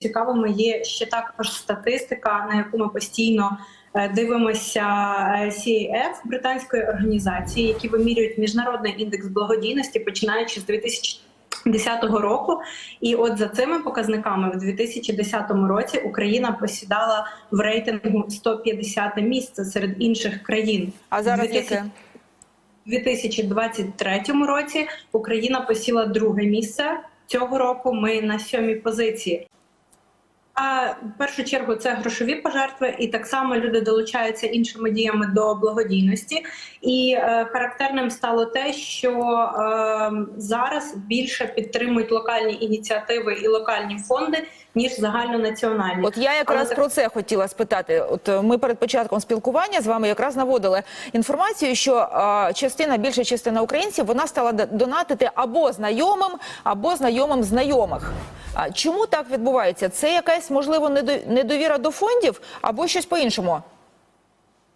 цікавими є ще також статистика, на яку ми постійно е, дивимося е, CAF, британської організації, які вимірюють міжнародний індекс благодійності, починаючи з 2010 року. І от за цими показниками в 2010 році Україна посідала в рейтингу 150 місце серед інших країн. А зараз 2000 яке? У 2023 році Україна посіла друге місце. Цього року ми на сьомій позиції. А в першу чергу це грошові пожертви, і так само люди долучаються іншими діями до благодійності. І е, характерним стало те, що е, зараз більше підтримують локальні ініціативи і локальні фонди ніж загальнонаціональні. От я якраз Але про це хотіла спитати. От е, ми перед початком спілкування з вами якраз наводили інформацію, що е, частина більша частина українців вона стала донатити або знайомим, або знайомим знайомих. А чому так відбувається? Це якась можливо недо- недовіра до фондів, або щось по іншому?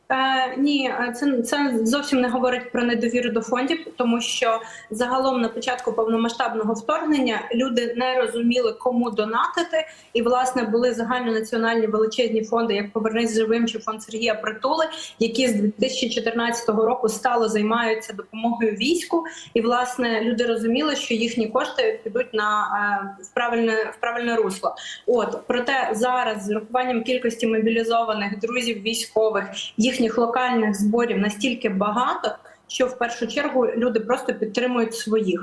Е, ні, е, це, це зовсім не говорить про недовіру до фондів, тому що загалом на початку повномасштабного вторгнення люди не розуміли, кому донатити, і власне були загальнонаціональні величезні фонди, як Повернись живим чи фонд Сергія Притули, які з 2014 року стало займаються допомогою війську. І власне люди розуміли, що їхні кошти підуть на е, в правильне в правильне русло. От проте зараз з урахуванням кількості мобілізованих друзів військових їхніх локальних зборів настільки багато, що в першу чергу люди просто підтримують своїх.